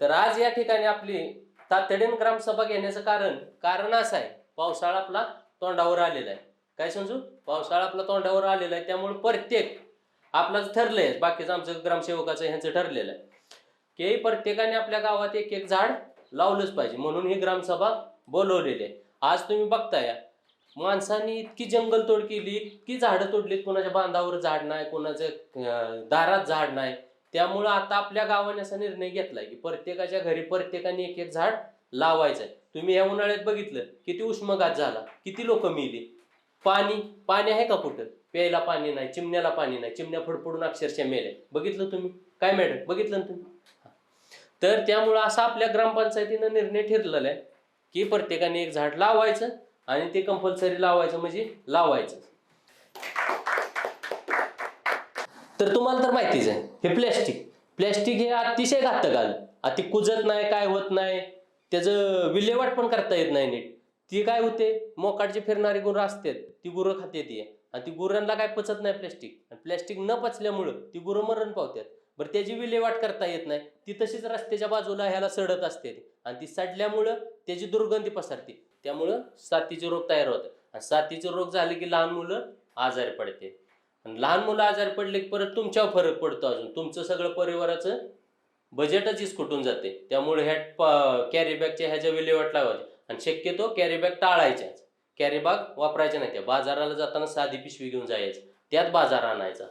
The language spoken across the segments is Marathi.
तर आज या ठिकाणी आपली तातडीने ग्रामसभा घेण्याचं कारण कारण असं आहे पावसाळा आपला तोंडावर आलेला आहे. काय समजू पावसाळा आपला तोंडावर आलेला आहे त्यामुळे प्रत्येक आपलं ठरलंय बाकीचं आमचं ग्रामसेवकाचं ह्यांचं ठरलेलं आहे. की प्रत्येकाने आपल्या गावात एक एक झाड लावलंच पाहिजे म्हणून ही ग्रामसभा बोलवलेली आहे. आज तुम्ही बघताय माणसांनी इतकी जंगलतोड केली इतकी झाडं तोडलीत कोणाच्या बांधावर झाड नाही कोणाचं दारात झाड नाही. त्यामुळं आता आपल्या गावाने असा निर्णय घेतलाय की प्रत्येकाच्या घरी प्रत्येकाने एक एक झाड लावायचं आहे तुम्ही या उन्हाळ्यात बघितलं किती उष्मघात झाला किती लोक मिली? पाणी पाणी आहे का कुठं? प्यायला पाणी नाही चिमण्याला पाणी नाही चिमण्या फडफडून अक्षरशः मेले बघितलं तुम्ही? काय मॅडम? बघितलं ना तुम्ही? तर त्यामुळं असा आपल्या ग्रामपंचायतीनं निर्णय ठरलेला आहे की प्रत्येकाने एक झाड लावायचं आणि ते कंपल्सरी लावायचं म्हणजे लावायचं. तर तुम्हाला तर माहितीच आहे हे प्लॅस्टिक प्लॅस्टिक हे अतिशय घातक आलं. अति कुजत नाही काय होत नाही. त्याचं विल्हेवाट पण करता येत नाही नीट. ती काय होते? मोकाटची फिरणारी गुरं असतात. ती गुरं खाते ती. आणि ती गुरांना काय पचत नाही प्लॅस्टिक आणि प्लॅस्टिक न पचल्यामुळं ती गुरं मरण पावतात. बरं त्याची विल्हेवाट करता येत नाही. ती तशीच रस्त्याच्या बाजूला ह्याला सडत असते. आणि ती सडल्यामुळं त्याची दुर्गंधी पसरते. त्यामुळं साथीचे रोग तयार होतात. आणि साथीचे रोग झाले की लहान मुलं आजारी पडते. आणि लहान मुलं आजारी पडले की परत तुमच्यावर फरक पडतो अजून. तुमचं सगळं परिवाराचं बजेटच इसकुटून जाते? त्यामुळे ह्या कॅरी बॅगच्या ह्याच्या विल्हेवाट लावायच्या आणि शक्यतो कॅरी बॅग टाळायच्याच. कॅरी बॅग वापरायच्या नाही त्या. बाजाराला जाताना साधी पिशवी घेऊन जायचं. त्यात बाजार आणायचा.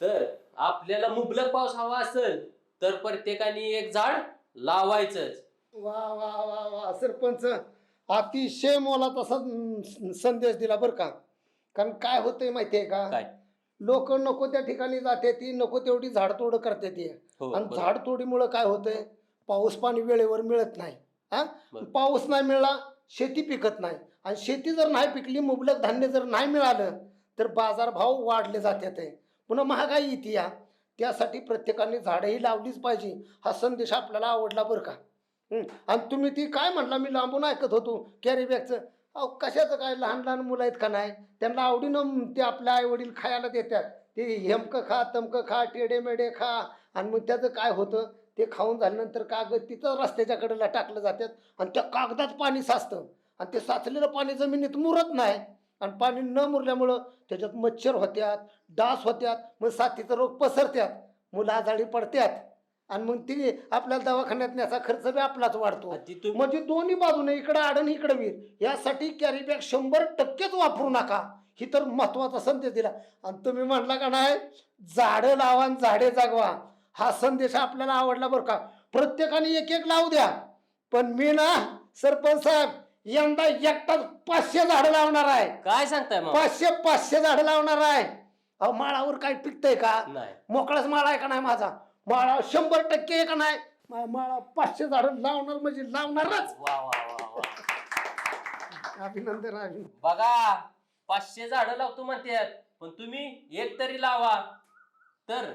तर आपल्याला मुबलक पाऊस हवा असेल तर प्रत्येकाने एक झाड लावायचंच. वा वा वा वा. सरपंच अतिशय मोलाचा तसा संदेश दिला बरं का. कारण काय होतंय माहितीये का? काय? लोक नको त्या ठिकाणी जाते ती नको तेवढी झाडतोड करते ती. हो आणि बरोबर. झाडतोडीमुळे काय होतंय? पाऊस पाणी वेळेवर मिळत नाही. हा? बरोबर. पाऊस नाही मिळाला शेती पिकत नाही. आणि शेती जर नाही पिकली मुबलक धान्य जर नाही मिळालं तर बाजारभाव वाढले जातात आहे. पुन्हा महागाई येते या. त्यासाठी प्रत्येकाने झाडंही लावलीच पाहिजे. हा संदेश आपल्याला आवडला बरं का. आणि तुम्ही ती काय म्हटला मी लांबून ऐकत होतो कॅरी बॅगचं अहो कशाचं काय? लहान लहान मुलं आहेत का नाही? त्यांना आवडीनं ते आपल्या आई वडील खायला देतात. ते हेमकं खा तमकं खा टेडे मेडे खा. आणि मग त्याचं काय होतं? ते खाऊन झाल्यानंतर कागद तिथं रस्त्याच्या कडेला टाकलं जातात आणि त्या कागदात पाणी साचतं. आणि ते साचलेलं पाणी जमिनीत मुरत नाही. आणि पाणी न मुरल्यामुळं त्याच्यात मच्छर होत्यात डास होत्यात मग साथीचा रोग पसरत्यात मुलं आजारी पडत्यात. आणि मग ती आपल्याला दवाखान्यात न्यायचा खर्च बी आपलाच वाढतो. तुम्ही म्हणजे दोन्ही बाजूने इकडं आडण इकडं वीर. यासाठी कॅरी बॅग शंभर टक्केच वापरू नका. ही तर महत्त्वाचा संदेश दिला. आणि तुम्ही म्हणला का नाही झाडं लावा आणि झाडे जागवा. हा संदेश आपल्याला आवडला बरं का. प्रत्येकाने एक एक लावू द्या. पण मी ना सरपंच साहेब यंदा एकटाच पाचशे झाडं लावणार आहे. काय सांगताय पाचशे पाचशे झाडं लावणार आहे. अहो माळावर काय पिकतंय का? नाही. मोकळाच माळा आहे का नाही माझा? माळा शंभर टक्के आहे का नाही. मा- माळा पाचशे झाडं लावणार म्हणजे लावणारच. वा वा वा वा. अभिनंदन अभिनंदन. बघा पाचशे झाडं लावतो म्हणतात पण तुम्ही एक तरी लावा. तर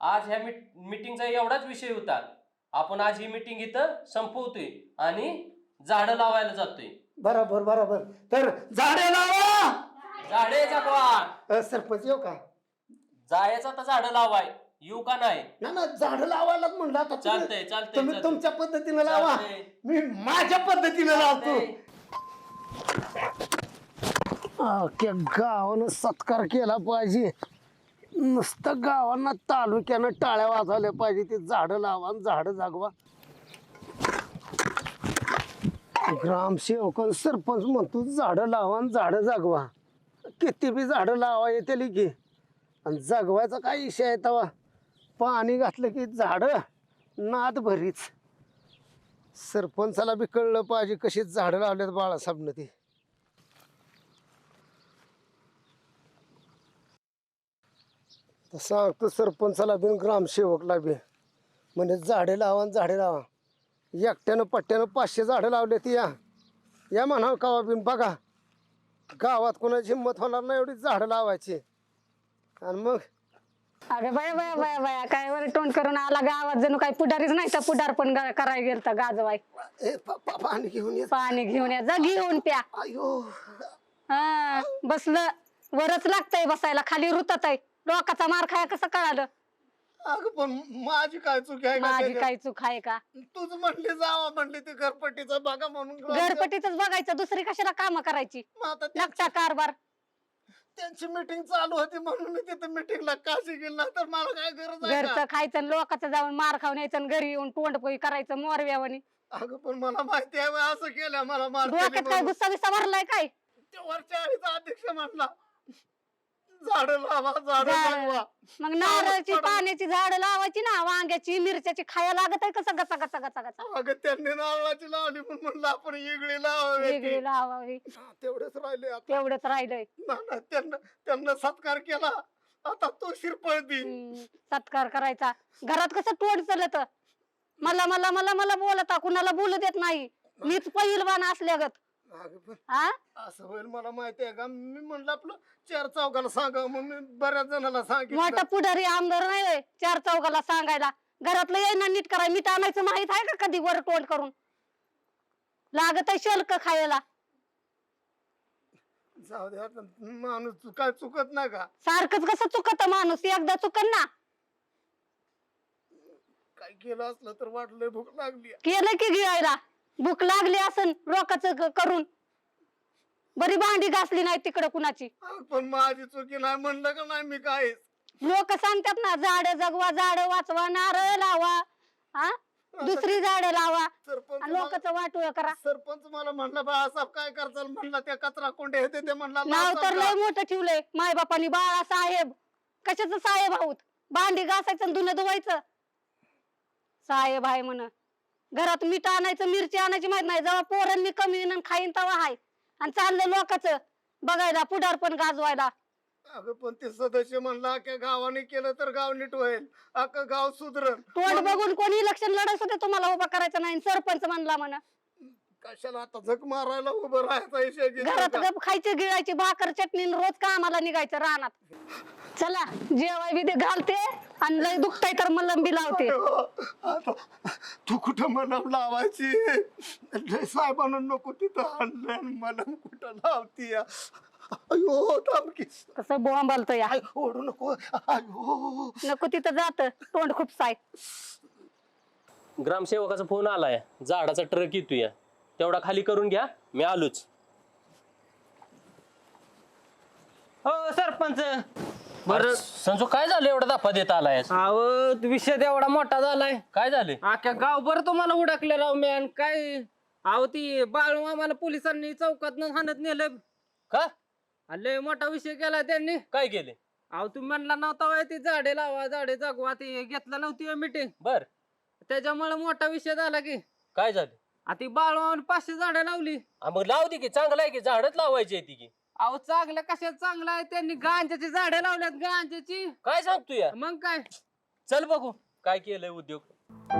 आज ह्या मीट मीटिंगचा एवढाच विषय होता. आपण आज ही मीटिंग इथं संपवतोय आणि झाडं लावायला जातोय. बरोबर बरोबर. तर झाडे लावा! झाडे जगवा. अ, सरपंच येऊ का? जायचं आता झाडं लावाय. येऊ का नाही? ना ना झाडं लावायलाच म्हणलं आता तुम्ही- चालतंय चालतंय तुम्ही चालतंय. तुमच्या पद्धतीने लावा. चालतंय. मी माझ्या पद्धतीने लावतो. अख्ख्या गावानं सत्कार केला पाहिजे. नुसतं गावांना तालुक्यानं टाळ्या वाजवल्या पाहिजे. ते झाडं लावा आणि झाडं जागवा. ग्रामसेवक आणि सरपंच म्हणतो झाडं लावा आणि झाडं जागवा. किती बी झाडं लावा येते की. आणि जगवायचा काय विषय आहे तवा? पाणी घातलं की झाडं नाद भरीच. सरपंचाला बी कळलं पाहिजे कशी झाडं लावल्यात बाळासाहेबनं ती. तर सांगतो सरपंचाला बी आणि ग्रामसेवकला बी. म्हणजे झाडे लावा आणि झाडे लावा. एकट्यानं पट्ट्यानं पाचशे झाडं लावले ती या. या म्हणावं कावा हो बिन? बघा. गावात कोणाची हिंमत होणार नाही एवढी झाडं लावायची. आणि मग अगं बाया बाया बाया बाया काय वर तोंड करून आला गावात? जणू काही पुढारीच नाही तर पुढार पण गा- करायला गेलता गाजवाय. ए पा- पा- पाणी घेऊन ये. पाणी घेऊन या जा घेऊन प्या. अयो. हा बसलं. वरच लागतंय बसायला खाली रुतत आहे. डोकाचा मार खाया कसं कळालं? अगं पण माझी काय चूक आहे का माझी त्याच्यात? काय चूक आहे का? तूच म्हणली जावा म्हणली ती घरपट्टीचा बघा म्हणून. घरपटीच बघायचं दुसरी कशाला काम करायची? मग आता त्या- लागता कारभार. त्यांची मीटिंग चालू होती म्हणून मी तिथे मीटिंगला काशी गेली तर मला काय गरज आहे घरचं? खायचं आणि लोकांचं जाऊन मार खाऊन यायचं आणि घरी येऊन तोंडपोई करायचं मोरव्यावानी. अगं पण मला माहिती आहे बा, असं केलं मला डोक्यात काय गुस्सा बिस्सा भरलाय काय? वरच्या आळीचा अध्यक्ष म्हणला झाड लावा झाड झाडं. लावा. मग नारळाची. पाण्याची झाड लावायची ना वांग्याची मिरच्याची खाया लागत आहे कसं गचा गचा गचा गचा. अगं त्यांनी नारळाची लावली म्हणून म्हणलं आपण इगळी लावावी. वेगळी लावावी. तेवढेच राहिले आता. तेवढंच राहिलंय. ना, ना, त्यांना त्यांना सत्कार केला. आता तो शिरपळ दी हम्म, सत्कार करायचा. घरात कसं तोंड चालत? मला मला मला मला बोलता कुणाला बोलू देत नाही. मीच पहिलवान असल्यागत. अगं पण हा असं होईल मला माहिती आहे का? मी म्हणलं आपलं चार चौकाला सांगा मग मी बऱ्याच जणांना सांगितलं. मोठा पुढारी आमदार नाही होय, चार चौकाला सांगायला. घरातलं येईना नीट कराय मीठ आणायचं माहीत आहे का कधी वर तोंड करून? लागत आहे शल्क खायला. जाऊ दे आता माणूस चु- काय चुकत नाही का? सारखंच कसं चुकत माणूस? एकदा चुकन ना. काय केलं असलं तर वाटलंय भूक लागली. केलं की गिळायला. भूक लागली असन रोकाचं करून. बरी भांडी घासली नाही तिकडं कुणाची. पण माझी चुकी नाही म्हणलं का नाही मी काय लोक सांगतात ना झाड जगवा झाड वाचवा नारळ लावा. हा? दुसरी झाड लावा. सरपंच आणि मला- लोकांचं वाटोळ करा. सरपंच मला म्हणलं बाळासाहेब काय करचाल म्हणलं त्या कचरा कोंडे होते ते म्हणला नाव तर लय मोठं ठेवलंय. माय बापानी बाळा साहेब. कशाच साहेब आहोत? भांडी घासायचं आणि धुणं धुवायचं? साहेब आहे म्हण. घरात मीठ आणायचं मिरची आणायची माहीत नाही. जेव्हा पोरांनी कमी येईन आणि खाईन तेव्हा हाय. आणि चाललं लोकांचं. बघायला पुढार पण गाजवायला. का? अगं पण ते सदस्य म्हणलं अख्या गावाने केलं तर गाव नीट होईल. अख्खं गाव सुधरण तोंड बघून कोणी इलेक्शन लढायचं होते तुम्हाला उभा करायचं नाही. सरपंच म्हणला म्हण. कशाला आता झक मारायला उभं राहायचा विषय घेतला घरात का? गप खायची गिळायची भाकर चटणी आणि रोज कामाला निघायचं रानात. चला जेवाय बी ते घालते आणि लय दुखताय तर मलंबी लावते. आता तू कुठं मला लावायची? लय साहेबांना नको तिथं आणलं आणि मला कुठं लावती अयो थांब की. कसं बोंबालतो या. आय, ओढू नको. अयो. नको तिथं जात तोंड खूप साय ग्रामसेवकाचा फोन आलाय. झाडाचा ट्रक येतोय. तेवढा खाली करून घ्या मी आलोच. हो सरपंच. बर. संजू काय झालं? एवढा दाफा देत आलाय अहो विषय एवढा मोठा झालाय. काय झाले? अख्ख्या गावभर तुम्हाला उडकले राव मॅन काय? अहो ती बाळू आम्हाला पोलिसांनी चौकात हाणत नेलं. का? लय मोठा विषय केला त्यांनी. काय केले? अहो तुम्ही म्हणला नव्हता ती झाडे लावा झाडे जगवा ती घेतलं नव्हती मीटिंग बर. त्याच्यामुळे मोठा विषय झाला की. काय झालं? आ ती बाळू पाचशे झाडं लावली. मग लाव दे की चांगलं आहे की झाडच लावायची आहे ती की. अहो चांगलं कशात चांगलं आहे? त्यांनी गांजाची झाडे लावल्यात गांजाची काय सांगतो या मग काय? चल बघू काय केलंय उद्योग.